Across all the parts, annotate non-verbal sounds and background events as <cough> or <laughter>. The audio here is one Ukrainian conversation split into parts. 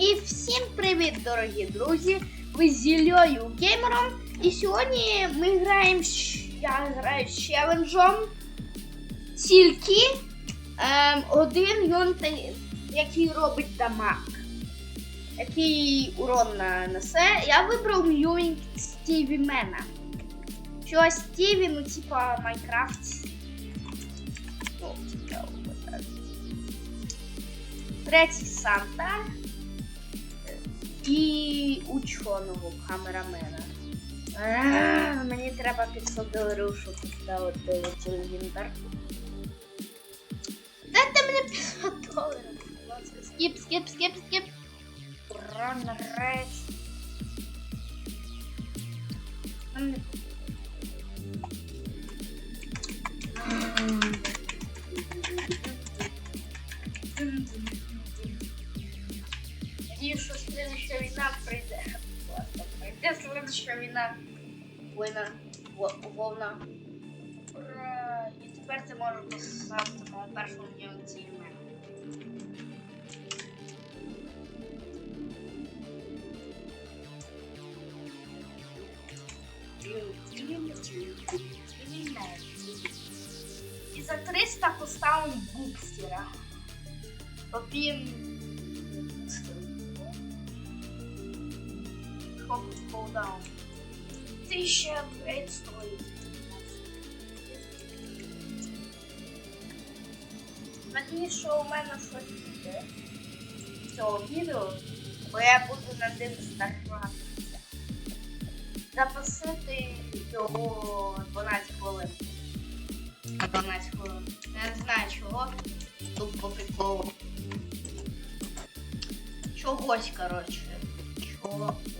І всім привіт, дорогі друзі! Ви з Іллею Геймером. І сьогодні ми граємо. Я граю з челенджом. Тільки ем, один юнт, який робить дамаг. Який урон на- несе. Я вибрав Мьюінг Стіві Мена. Що Стіві, ну, типа Майнкрафт. Третій Санта і ученого камерамена. А, Мені треба 500 доларів, щоб поставити телевізор. Дайте мені 500 доларів. Скіп, скіп, скіп, скіп. Ура, нарешті. Вовна І тепер ти можеш писати на першому дні мене. І за 300 поставимо буксера. Попім Хоп, полдаун Тисяча апгрейд стоїть. Надіюсь, що у мене щось буде з цього відео, бо я буду над ним старатися. Записати його 12 хвилин. 12 хвилин. Я не знаю чого. Тут по приколу. Чогось, коротше. Чогось.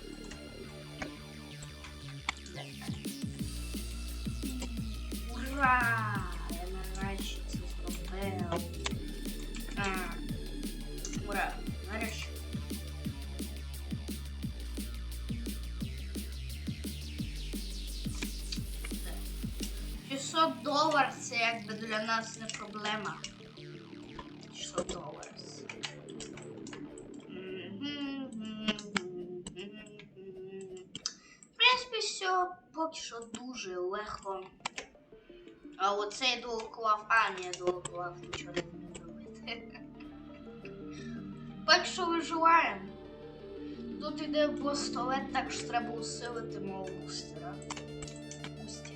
Ура! Я нарешті це зробив. А, Ура! Нарешті. 600 доларів це якби для нас не проблема. 600 доларів. В принципі, все поки що дуже легко. А оцей долклав, а ні, долклав нічого не буде робити. <laughs> Поки що виживаємо. Тут йде постолет, так що треба усилити мого бустера. Бустера.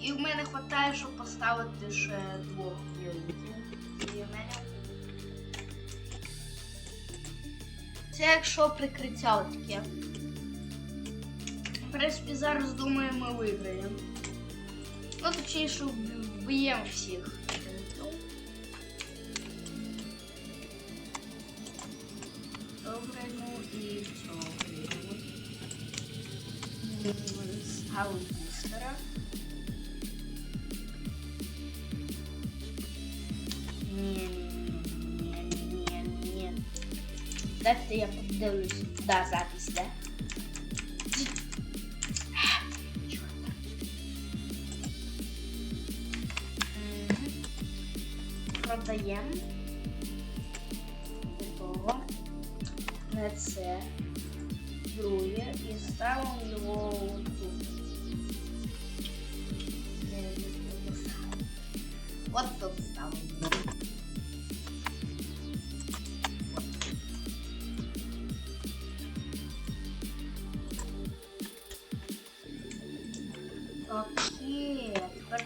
І в мене вистачає, щоб поставити ще двох віолітів. Це якщо прикриття таке. В принципі, зараз думаю, ми виграємо. Ну, точніше, вб- вб'ємо всіх. Добре, ну і цього. Ставимо бустера. Ні, ні, ні, ні. Дайте я подивлюсь. Да, запись, да? Продаємо. Готово. На це. Друге. І ставимо його тут. Де він його ставимо? От тут ставимо. Окей, тепер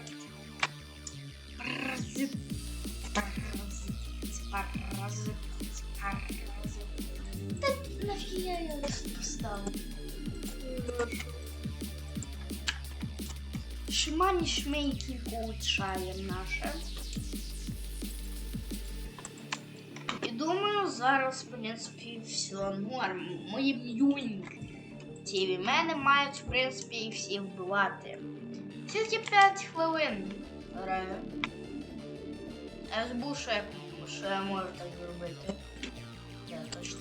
Шимані шмейки улучшаємо наше. І думаю, зараз, в принципі, все норм. Мої м'юнь. Ці від мене мають, в принципі, і всі вбивати. Тільки 5 хвилин граю. Я я, що я можу так зробити. Я точно.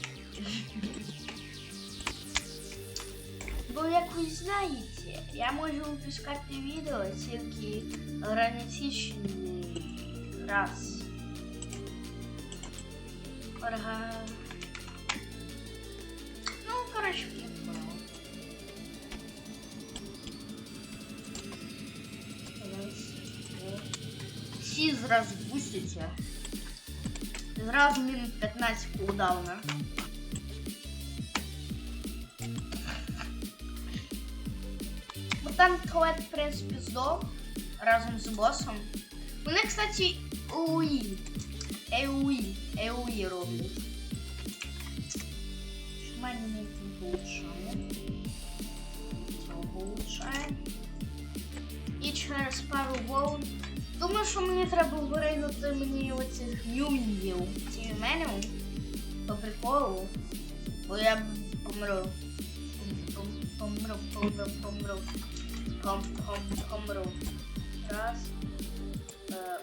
Бо як ви знаєте, я можу випускати відео тільки ограничений раз. Орга... Ну, коротше, не понял. Раз. Всі зразу пустяться. Зразу минут 15 кулдауна. Там туалет, в принципі, здох разом з босом. Вони, кстати, УІ. ЕУІ. ЕУІ роблять. Не получає. Цього получає. І через пару волн. Думаю, що мені треба виринути мені оцих нюнів. Ці меню. По приколу. Бо я помру. Пом- Помру, помру, помру. Пом, пом, помру. Раз. Е,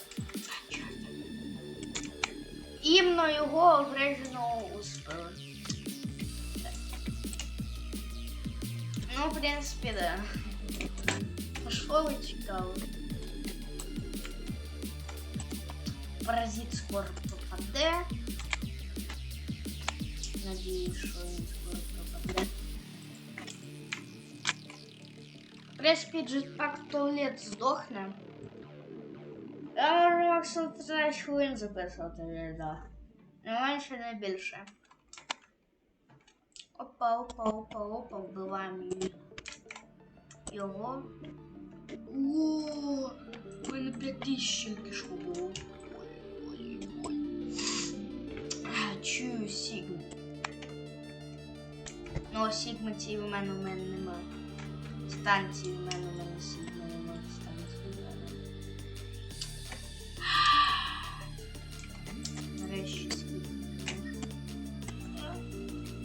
чорт. Імно його обрежено успіли. Ну, в принципі, да. Пошло ви цікаво. Паразит скоро попаде. Надіюсь, що він В принципі, джетпак в туалет здохне. Я максимум 13 хвилин записувати, да. Не менше, не більше. Опа, опа, опа, опа, вбиваємо її. Його. О, у мене 5000 тільки що було. А, Чую Сігму. Ну, Сігми ці в мене в мене немає. Станції в мене в мене Сігми немає станції в мене. Нарешті Сігми.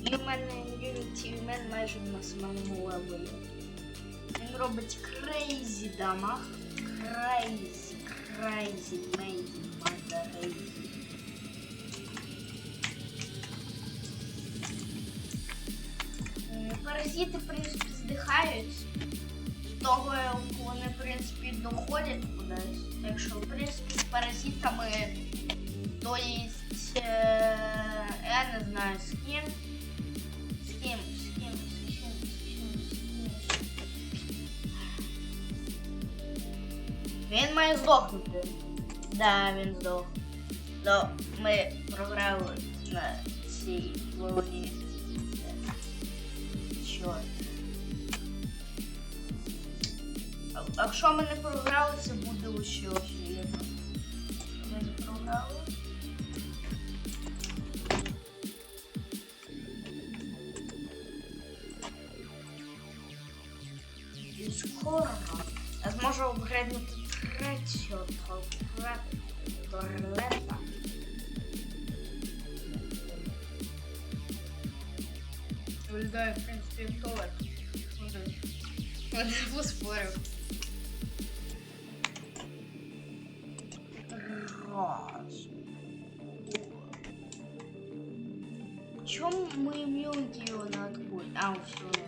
І в мене Unity в мене майже на самому левелі. Він робить крейзі дамаг. Крейзі, крейзі, мейзі, мазарейзі. М, Паразити, в принципі, здихають. З Того вони, в принципі, доходять кудись. Так що, в принципі, з паразитами, то есть, е, я не знаю, з ким. З ким, з ким, з ким, з ким, з ким. Він має здохнути. Да, він здох. Ну, ми програли на цій волні. Чорт. Якщо ми не програли, це буде ще очевидно. Ми не програли. І скоро я зможу обгребнути третього туалета. Виглядає, в принципі, туалет. Не поспорив. Раз. Чем мы имеем дело на откуда? А. Все.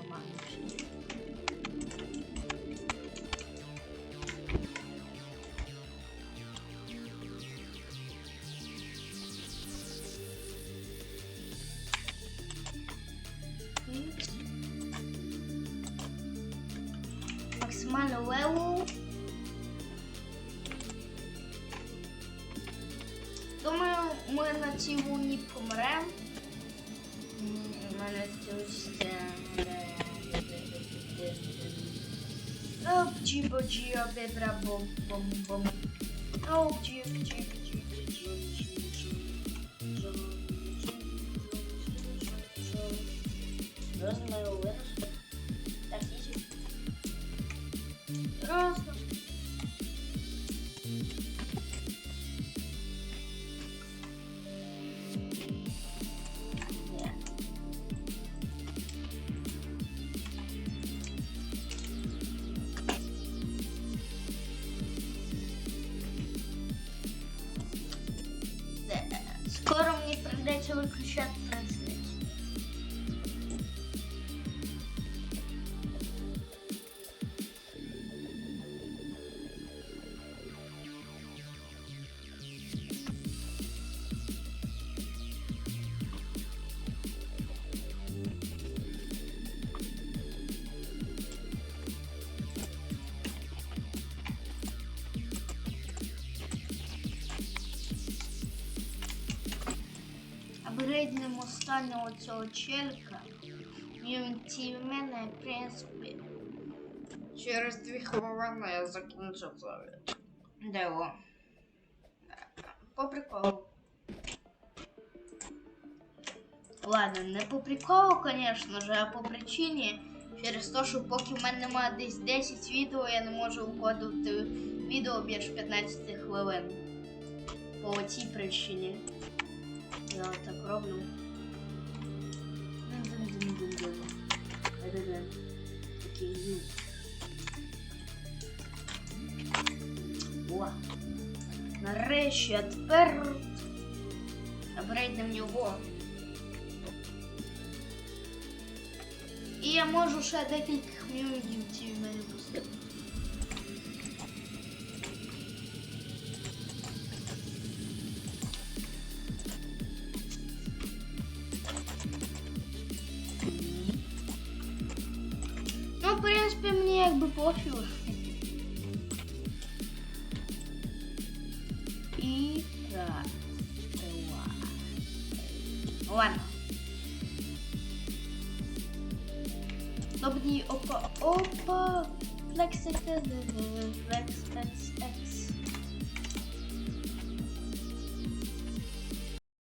Dib, dib, bebra, bom, bom, bom. Oh, dib, dib, dib, dib, dib, dib, dib, Апгрейднемо останнього цього челика. І мене, в принципі, через дві хвилини я закінчу це дело. По приколу. Ладно, не по приколу, конечно же, а по причині. Через те, що поки в мене немає десь 10 відео, я не можу вкладувати відео більше 15 хвилин. По цій причині. Я вот так роблю. Дин-дин-дин-дин-дин. Да-да-да. Окей, ю. О. Нарешті, а тепер апгрейднем його. І я можу ще декілька мюнів ці в мене пустити. Принципі, мені якби пофіг. І так. Два. Ладно. Добрі, опа, опа. Флекс, флекс, флекс, флекс, флекс.